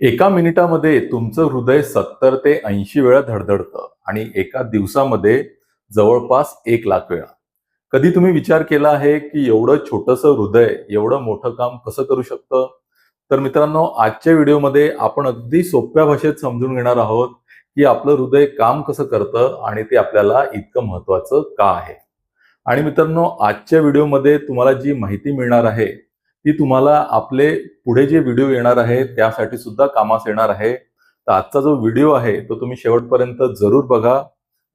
एका मिनिटामध्ये तुमचं हृदय सत्तर ते ऐंशी वेळा धडधडतं आणि एका दिवसामध्ये जवळपास एक लाख वेळा. कधी तुम्ही विचार केला आहे की एवढं छोटंसं हृदय एवढं मोठं काम कसं करू शकतं? तर मित्रांनो आजच्या व्हिडिओमध्ये आपण अगदी सोप्या भाषेत समजून घेणार आहोत की आपलं हृदय काम कसं करतं आणि ते आपल्याला इतकं महत्वाचं का आहे. आणि मित्रांनो आजच्या व्हिडिओमध्ये तुम्हाला जी माहिती मिळणार आहे ती तुम्हाला आपले पुढे जे व्हिडिओ येणार आहे त्यासाठी सुद्धा कामास येणार आहे. तर आजचा जो व्हिडिओ आहे तो तुम्ही शेवटपर्यंत जरूर बघा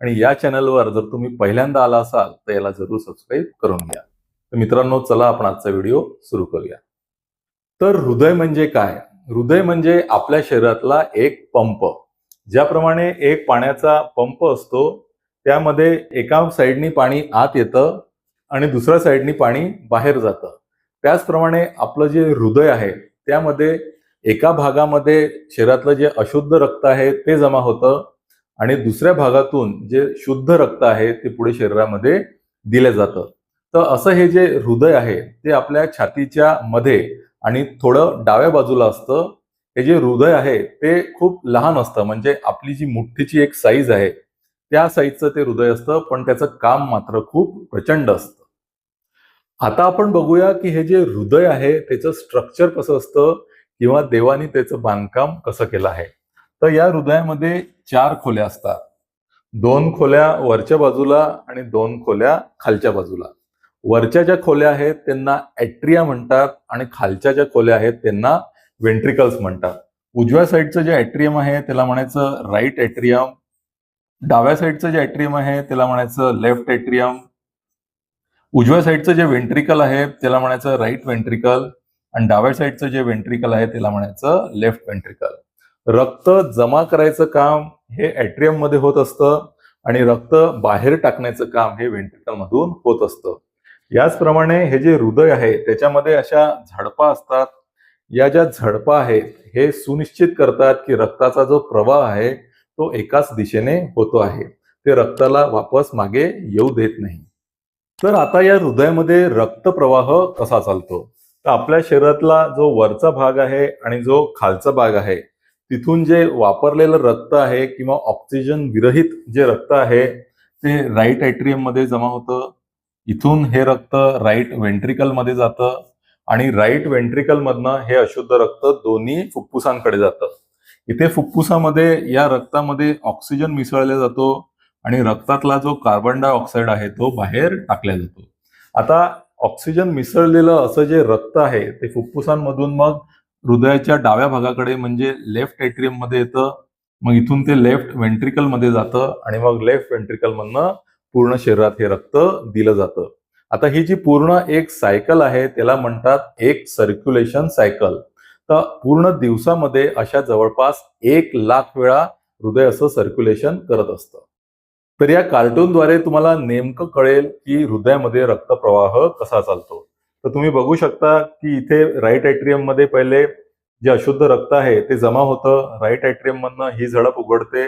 आणि या चॅनलवर जर तुम्ही पहिल्यांदा आला असाल तर याला जरूर सबस्क्राईब करून घ्या. तर मित्रांनो चला आपण आजचा व्हिडिओ सुरू करूया. तर हृदय म्हणजे काय? हृदय म्हणजे आपल्या शरीरातला एक पंप. ज्याप्रमाणे एक पाण्याचा पंप असतो त्यामध्ये एका साईडनी पाणी आत येतं आणि दुसऱ्या साईडनी पाणी बाहेर जातं. त्याचप्रमाणे आपलं जे हृदय आहे त्यामध्ये एका भागामध्ये शरीरातलं जे अशुद्ध रक्त आहे ते जमा होतं आणि दुसऱ्या भागातून जे शुद्ध रक्त आहे ते पुढे शरीरामध्ये दिलं जातं. तर असं हे जे हृदय आहे ते आपल्या छातीच्या मध्ये आणि थोडं डाव्या बाजूला असतं. हे जे हृदय आहे ते खूप लहान असतं. म्हणजे आपली जी मुठ्ठीची एक साईज आहे त्या साईजचं ते हृदय असतं. पण त्याचं काम मात्र खूप प्रचंड असतं. आता आपण बघूया की हे जे हृदय आहे त्याचं स्ट्रक्चर कसं असतं किंवा देवाने त्याचं बांधकाम कसं केलं आहे. तर या हृदयामध्ये चार खोल्या असतात. दोन खोल्या वरच्या बाजूला आणि दोन खोल्या खालच्या बाजूला. वरच्या ज्या खोल्या आहेत त्यांना ऍट्रिया म्हणतात आणि खालच्या ज्या खोल्या आहेत त्यांना वेंट्रिकल्स म्हणतात. उजव्या साईडचं जे ॲट्रियम आहे त्याला म्हणायचं राईट ॲट्रियम डाव्या साईडचं जे ॲट्रियम आहे त्याला म्हणायचं लेफ्ट ॲट्रियम उजव्या साईडचं जे वेंट्रिकल आहे त्याला म्हणायचं राईट वेंट्रिकल आणि डाव्या साईडचं जे वेंट्रिकल आहे त्याला म्हणायचं लेफ्ट वेंट्रिकल रक्त जमा करायचं काम हे ऍट्रियममध्ये होत असतं आणि रक्त बाहेर टाकण्याचं काम हे वेंट्रिकल मधून होत असतं. याचप्रमाणे हे जे हृदय आहे त्याच्यामध्ये अशा झडपा असतात. या ज्या झडपा आहेत हे सुनिश्चित करतात की रक्ताचा जो प्रवाह आहे तो एकाच दिशेने होतो आहे. ते रक्ताला वापस मागे येऊ देत नाही. तर आता या हृदयामध्ये रक्तप्रवाह कसा चालतो? तर आपल्या शरीरातला जो वरचा भाग आहे आणि जो खालचा भाग आहे तिथून जे वापरलेलं रक्त आहे किंवा ऑक्सिजन विरहित जे रक्त आहे ते राईट ऍट्रियममध्ये जमा होतं. इथून हे रक्त राईट वेंट्रिकलमध्ये जातं आणि राईट वेंट्रिकल मधनं हे अशुद्ध रक्त दोन्ही फुफ्फुसांकडे जातं. इथे फुफ्फुसामध्ये या रक्तामध्ये ऑक्सिजन मिसळला जातो. आणि रक्तातला जो कार्बन डायऑक्साईड आहे तो बाहेर टाकला जातो. आता ऑक्सिजन मिसळलेलं असं जे रक्त आहे ते फुफ्फुसांमधून मग हृदयाच्या डाव्या भागाकडे म्हणजे लेफ्ट एट्रियममध्ये येतं मग इथून ते लेफ्ट व्हेंट्रिकलमध्ये जातं आणि मग लेफ्ट वेंट्रिकल मधनं पूर्ण शरीरात हे रक्त दिलं जातं. आता ही जी पूर्ण एक सायकल आहे त्याला म्हणतात एक सर्क्युलेशन सायकल तर पूर्ण दिवसामध्ये अशा जवळपास एक लाख वेळा हृदय असं सर्क्युलेशन करत असतं. तर या कार्टूनद्वारे तुम्हाला नेमकं कळेल की हृदयामध्ये रक्तप्रवाह कसा चालतो. तर तुम्ही बघू शकता की इथे राईट ऍट्रियममध्ये पहिले जे अशुद्ध रक्त आहे ते जमा होतं. राईट ऍट्रियम मधनं ही झडप उघडते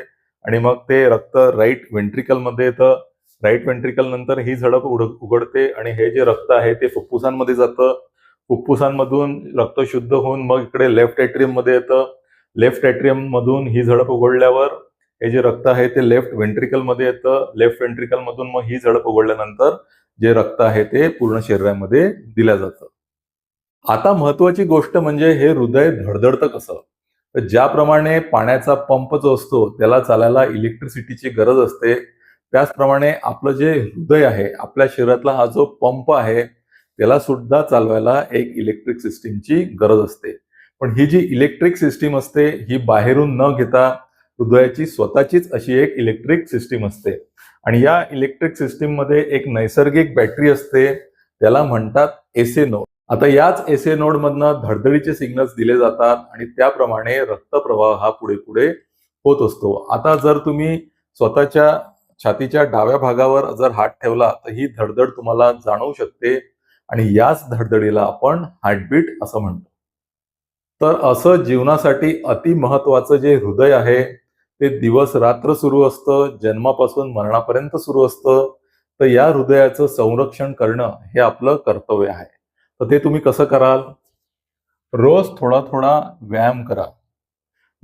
आणि मग ते रक्त राईट वेंट्रिकलमध्ये येतं. राईट वेंट्रिकल नंतर ही झडप उघडते आणि हे जे रक्त आहे ते फुफ्फुसांमध्ये जातं. फुफ्फुसांमधून रक्त शुद्ध होऊन मग इकडे लेफ्ट ऍट्रियममध्ये येतं. लेफ्ट ऍट्रियम मधून ही झडप उघडल्यावर हे जे रक्त आहे ते लेफ्ट वेंट्रिकलमध्ये येतं. लेफ्ट वेंट्रिकल मधून मग ही झडप उघडल्यानंतर जे रक्त आहे ते पूर्ण शरीरामध्ये दिलं जातं. आता महत्वाची गोष्ट म्हणजे हे हृदय धडधडतं कसं? तर ज्याप्रमाणे पाण्याचा पंप जो असतो त्याला चालायला इलेक्ट्रिसिटीची गरज असते त्याचप्रमाणे आपलं जे हृदय आहे आपल्या शरीरातला हा जो पंप आहे त्याला सुद्धा चालवायला एक इलेक्ट्रिक सिस्टीमची गरज असते. पण ही जी इलेक्ट्रिक सिस्टीम असते ही बाहेरून न घेता हृदयाची स्वतःचीच अशी एक इलेक्ट्रिक सिस्टीम असते. आणि या इलेक्ट्रिक सिस्टीममध्ये एक नैसर्गिक बॅटरी असते. त्याला म्हणतात एसे नोड आता याच एसे नोड मधनं धडधडीचे सिग्नल्स दिले जातात आणि त्याप्रमाणे रक्तप्रवाह हा पुढे पुढे होत असतो. आता जर तुम्ही स्वतःच्या छातीच्या डाव्या भागावर जर हात ठेवला तर ही धडधड तुम्हाला जाणवू शकते. आणि याच धडधडीला आपण हार्टबीट असं म्हणतो. तर असं जीवनासाठी अति महत्वाचं जे हृदय आहे ते दिवस रात्र सुरू असतं जन्मापासून मरणापर्यंत सुरू असतं. तर या हृदयाचं संरक्षण करणं हे आपलं कर्तव्य आहे. तर ते तुम्ही कसं कराल? रोज थोडा थोडा व्यायाम करा.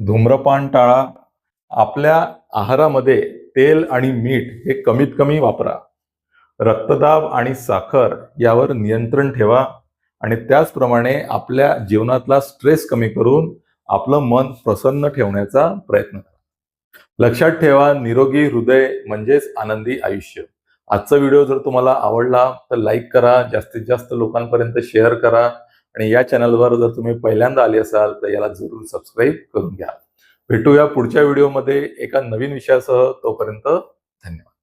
धूम्रपान टाळा. आपल्या आहारामध्ये तेल आणि मीठ हे कमीत कमी वापरा. रक्तदाब आणि साखर यावर नियंत्रण ठेवा. आणि त्याचप्रमाणे आपल्या जीवनातला स्ट्रेस कमी करून आपलं मन प्रसन्न ठेवण्याचा प्रयत्न करा. लक्षात ठेवा निरोगी हृदय म्हणजेच आनंदी आयुष्य. आजचा व्हिडिओ जर तुम्हाला आवडला तर लाईक करा जास्तीत जास्त लोकांपर्यंत शेअर करा आणि या चॅनलवर जर तुम्ही पहिल्यांदा आले असाल तर याला जरूर सबस्क्राईब करून घ्या. भेटूया पुढच्या व्हिडिओमध्ये एका नवीन विषयासह तोपर्यंत धन्यवाद.